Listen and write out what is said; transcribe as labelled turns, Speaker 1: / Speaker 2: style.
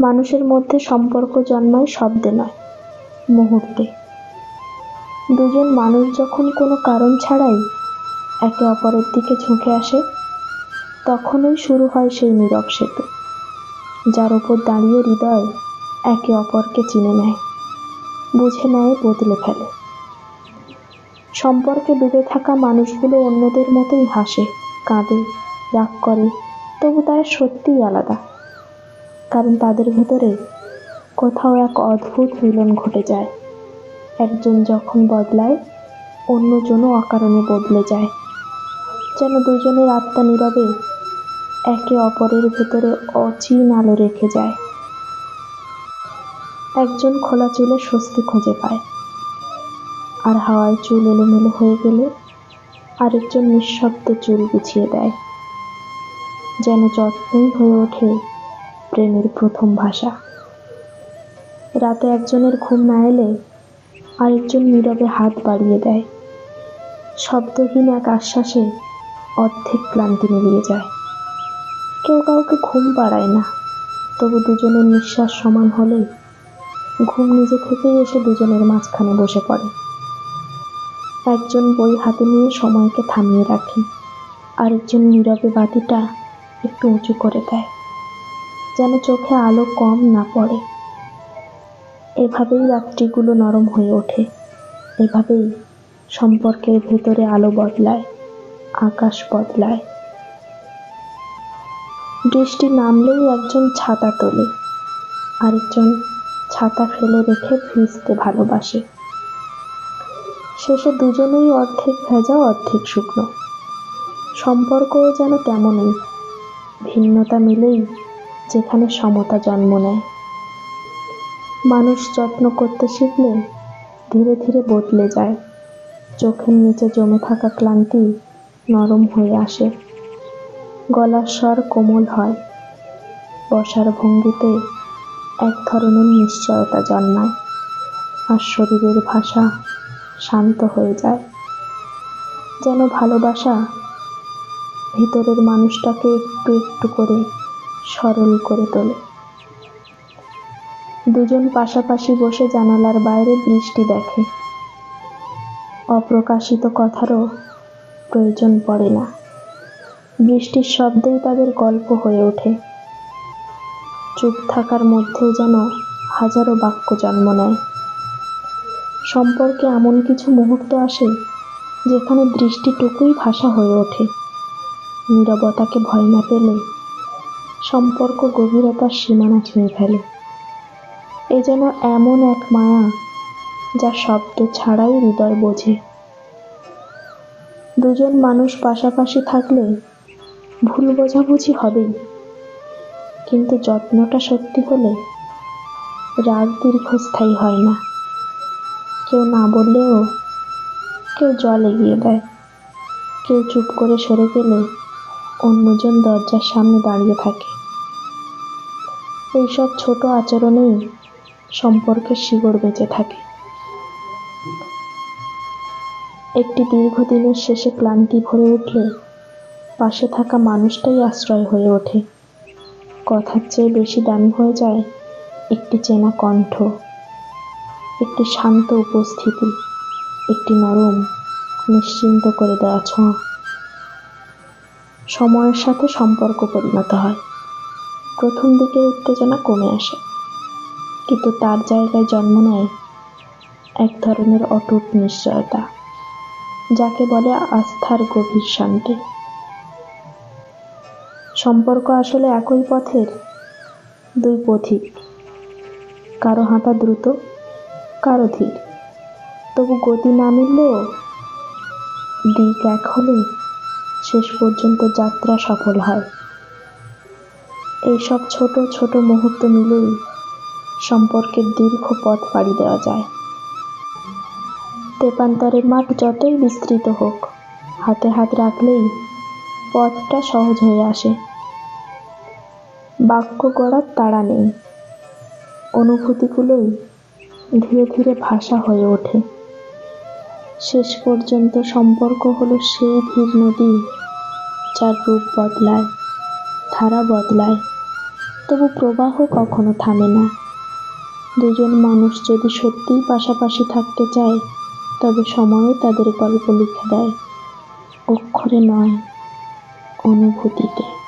Speaker 1: মানুষের মধ্যে সম্পর্ক জন্মায় শব্দে নয়, মুহূর্তে। দুজন মানুষ যখন কোনো কারণ ছাড়াই একে অপরের দিকে ঝুঁকে আসে, তখনই শুরু হয় সেই নীরব সেতু, যার ওপর দাঁড়িয়ে হৃদয় একে অপরকে চিনে নেয়, বুঝে নেয়, বদলে ফেলে। সম্পর্কে ডুবে থাকা মানুষগুলো অন্যদের মতোই হাসে, কাঁদে, রাগ করে, তবু তারা সত্যিই আলাদা। কারণ তাদের ভেতরে কোথাও এক অদ্ভুত মিলন ঘটে যায়। একজন যখন বদলায়, অন্যজনও অকারণে বদলে যায়। যেন দুজনের আত্মা নীরবে একে অপরের ভেতরে অচিন আলো রেখে যায়। একজন খোলা চুলে স্বস্তি খুঁজে পায়। আর হাওয়ায় চুল এলোমেলো হয়ে গেলে আরেকজন নিঃশব্দে চুল গুছিয়ে দেয়। যেন যত্নই হয়ে ওঠে প্রেমের প্রথম ভাষা। রাতে একজনের ঘুম না এলে আরেকজন নীরবে হাত বাড়িয়ে দেয়। শব্দহীন এক আশ্বাসে অর্ধেক ক্লান্তি মিলিয়ে যায়। কেউ কাউকে ঘুম পাড়ায় না, তবু দুজনের নিঃশ্বাস সমান হলে ঘুম নিজে থেকেই এসে দুজনের মাঝখানে বসে পড়ে। একজন বই হাতে নিয়ে সময়কে থামিয়ে রাখে, আরেকজন নীরবে বাতিটা একটু উঁচু করে দেয়। যেন চোখে আলো কম না পড়ে। এভাবেই রাত্রিগুলো নরম হয়ে ওঠে। এভাবেই সম্পর্কের ভেতরে আলো বদলায়, আকাশ বদলায়। বৃষ্টি নামলেই একজন ছাতা তোলে, আরেকজন ছাতা ফেলে রেখে ভিজতে ভালোবাসে। শেষে দুজনেই অর্ধেক ভেজা, অর্ধেক শুকনো। সম্পর্কও যেন তেমনই, ভিন্নতা মিলেই যেখানে সমতা জন্ম নেয়। মানুষ যত্ন করতে শিখলে ধীরে ধীরে বদলে যায়। চোখের নিচে জমে থাকা ক্লান্তি নরম হয়ে আসে। গলার স্বর কোমল হয়। বসার ভঙ্গিতে এক ধরনের নিশ্চয়তা জন্মায় আর শরীরের ভাষা শান্ত হয়ে যায়। যেন ভালোবাসা ভিতরের মানুষটাকে একটু একটু করে সরল করে তোলে। দুজন পাশাপাশি বসে জানালার বাইরে বৃষ্টি দেখে। অপ্রকাশিত কথারও প্রয়োজন পড়ে না। বৃষ্টির শব্দেই তাদের গল্প হয়ে ওঠে। চুপ থাকার মধ্যেও যেন হাজারো বাক্য জন্ম নেয়। সম্পর্কে এমন কিছু মুহূর্ত আসে, যেখানে দৃষ্টিটুকুই ভাষা হয়ে ওঠে। নীরবতাকে ভয় না পেলে সম্পর্ক গভীরতার সীমানা ছুঁয়ে ফেলে। এ যেন এমন এক মায়া যা শব্দ ছাড়াই হৃদয় বোঝে। দুজন মানুষ পাশাপাশি থাকলে ভুল বোঝাবুঝি হবেই। কিন্তু যত্নটা সত্যি হলে রাগ দীর্ঘস্থায়ী হয় না। কেউ না বললেও কেউ জল এগিয়ে দেয়। কেউ চুপ করে সরে গেলে অন্যজন দরজার সামনে দাঁড়িয়ে থাকে। এইসব ছোট আচরণেই সম্পর্কের শিকড় বেঁচে থাকে। একটি দীর্ঘদিনের শেষে ক্লান্তি ভরে উঠলে পাশে থাকা মানুষটাই আশ্রয় হয়ে ওঠে। কথার চেয়ে বেশি দামি হয়ে যায় একটি চেনা কণ্ঠ, একটি শান্ত উপস্থিতি, একটি নরম, নিশ্চিন্ত করে দেওয়া ছোঁয়া। সময়ের সাথে সম্পর্ক পরিণত হয়। প্রথম দিকের উত্তেজনা কমে আসে। কিন্তু তার জায়গায় জন্ম নেয় এক ধরনের অটুট নিশ্চয়তা, যাকে বলে আস্থার গভীর শান্তি। সম্পর্ক আসলে একই পথের, দুই পথিক। কারও হাঁটা দ্রুত, কারও ধীর। তবু গতি না মিললেও দিক এক হলে শেষ পর্যন্ত যাত্রা সফল হয়। এইসব ছোট ছোট মুহূর্ত মিলেই সম্পর্কের দীর্ঘ পথ পাড়ি দেওয়া যায়। তেপান্তরের মাঠ যতই বিস্তৃত হোক, হাতে হাত রাখলেই পথটা সহজ হয়ে আসে। বাক্য গড়ার তাড়া নেই। অনুভূতিগুলোই ধীরে ধীরে ভাষা হয়ে ওঠে। শেষ পর্যন্ত সম্পর্ক হলো সেই ধীর নদী, যার রূপ বদলায়, ধারা বদলায়। তবু প্রবাহ কখনো থামে না। দুজন মানুষ যদি সত্যিই পাশাপাশি থাকতে চায়, তবে সময়ে তাদের গল্প লিখে দেয়। অক্ষরে নয়, অনুভূতিতে।